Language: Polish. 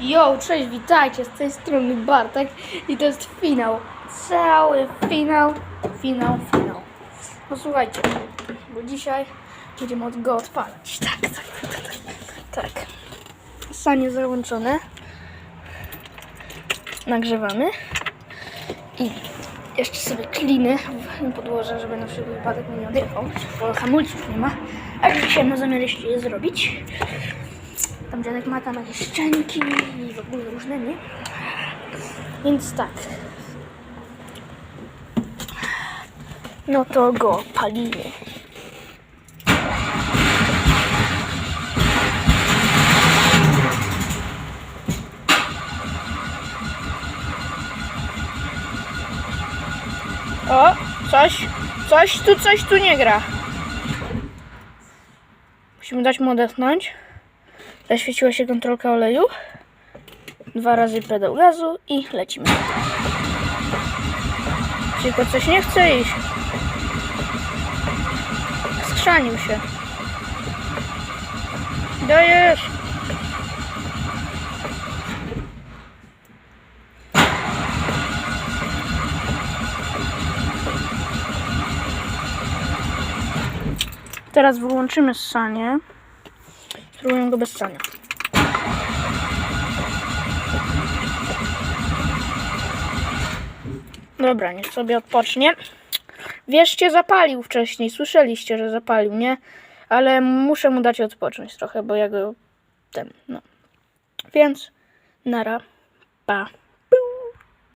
Yo, cześć, witajcie, z tej strony Bartek i to jest finał, cały finał, finał, finał. No słuchajcie, bo dzisiaj będziemy od go odpalać, tak, tak, tak, tak, tak. Sanie załączone, nagrzewamy i jeszcze sobie kliny podłożę, żeby na wszelki wypadek nie odjechał, bo hamulców nie ma, a dzisiaj mam zamiar jeszcze je zrobić. Tam dziadek ma tam jakieś szczęki i w ogóle różne, nie? Więc tak. No to go palimy. O, coś, coś tu, coś tu nie gra. Musimy dać mu odetchnąć. Zaświeciła się kontrolka oleju. Dwa razy pedał gazu i lecimy. Tylko coś nie chce iść. Skrzanił się. Dajesz! Teraz wyłączymy ssanie. Spróbuję go bez ssania. Dobra, niech sobie odpocznie. Wierzcie, zapalił wcześniej. Słyszeliście, że zapalił, nie? Ale muszę mu dać odpocząć trochę, bo ja go... Ten, no. Więc, nara, pa.